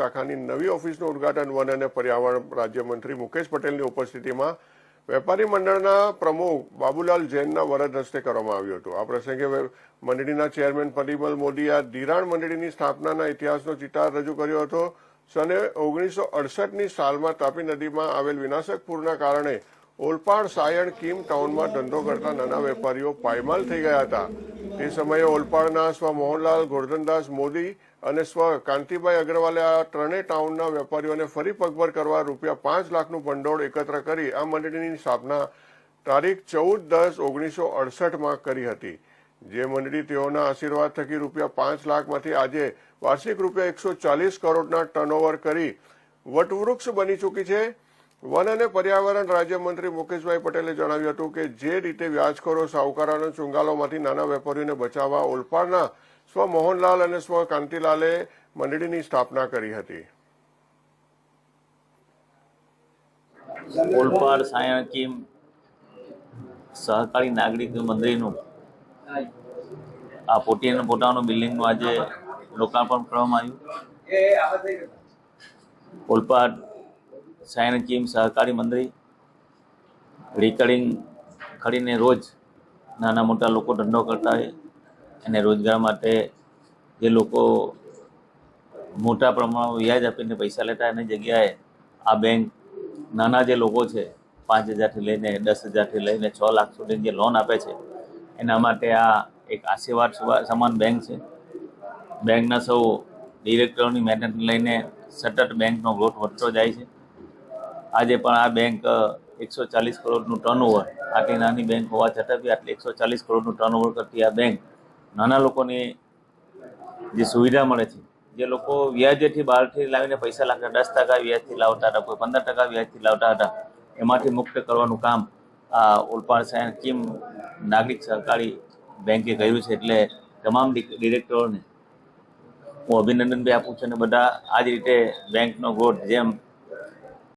શાખાની નવી ઓફિસનું ઉદઘાટન વન અને પર્યાવરણ રાજ્યમંત્રી મુકેશ પટેલની ઉપસ્થિતિમાં વેપારી મંડળના પ્રમુખ બાબુલાલ જૈનના વરદ હસ્તે કરવામાં આવ્યું હતું. આ પ્રસંગે મંડળીના ચેરમેન પરિમલ મોદીએ ધિરાણ મંડળીની સ્થાપનાના ઇતિહાસનો ચિતાર રજૂ કર્યો હતો. સને ઓગણીસો અડસઠની સાલમાં તાપી નદીમાં આવેલ વિનાશક પૂરના કારણે ઓલપાડ સાયણ કીમ ટાઉનમાં ધંધો કરતા નાના વેપારીઓ પાયમાલ થઈ ગયા હતા. તે સમયે ઓલપાડના સ્વ મોહનલાલ, ગોરધનદાસ મોદી અને સ્વ કાંતિભાઈ અગ્રવાલે આ ત્રણેય ટાઉનના વેપારીઓને ફરી પગભર કરવા રૂપિયા પાંચ લાખનું ભંડોળ એકત્ર કરી આ મંડળીની સ્થાપના તારીખ ચૌદ દસ ઓગણીસો અડસઠમાં કરી હતી. જે મંડળી તેઓના આશીર્વાદ થકી રૂપિયા પાંચ લાખમાંથી આજે વાર્ષિક રૂપિયા એકસો ચાલીસ કરોડના ટર્નઓવર કરી વટવૃક્ષ બની ચૂકી છે. વન અને પર્યાવરણ રાજ્યમંત્રી મુકેશભાઈ પટેલે જણાવ્યું હતું કે જે રીતે વ્યાજખોરો સાહુકારોના ચુંગાલોમાંથી નાના વેપારીઓને બચાવવા ઓલપાડના સ્વ મોહનલાલ અને સ્વ કાંતિલાલે મંડળીની સ્થાપના કરી હતી. ઓલપાડ સાયણકીમ સહકારી નાગરિક મંદિરનું આ પોટી અને પોતાનું બિલ્ડિંગનું આજે લોકાર્પણ કરવામાં આવ્યું. ઓલપાડ સાયણકીમ સહકારી મંદિર રિકરિંગ કરીને રોજ નાના મોટા લોકો ધંધો કરતા હોય અને રોજગાર માટે જે લોકો મોટા પ્રમાણમાં વ્યાજ આપીને પૈસા લેતા એની જગ્યાએ આ બેંક નાના જે લોકો છે, પાંચ હજારથી લઈને દસ હજારથી લઈને છ લાખ સુધીની જે લોન આપે છે, એના માટે આ એક આશીર્વાદ સમાન બેંક છે. બેંકના સૌ ડિરેક્ટરોની મહેનત લઈને સતત બેંકનો ગ્રોથ વધતો જાય છે. આજે પણ આ બેંક એકસો ચાલીસ કરોડનું ટર્નઓવર આટલી નાની બેંક હોવા છતાં બી આટલી એકસો ચાલીસ કરોડનું ટર્નઓવર કરતી આ બેંક નાના લોકોની જે સુવિધા મળે છે, જે લોકો વ્યાજેથી બહારથી લાવીને પૈસા લાગતા દસ ટકા વ્યાજથી લાવતા હતા, કોઈ પંદર ટકા વ્યાજથી લાવતા હતા, એમાંથી મુક્ત કરવાનું કામ આ ઓલપાડ સાયણ કિમ નાગરિક સહકારી બેંકે કર્યું છે, એટલે તમામ ડિરેક્ટરોને હું અભિનંદન બી આપું છું અને બધા આ જ રીતે બેંકનો ગ્રોથ જેમ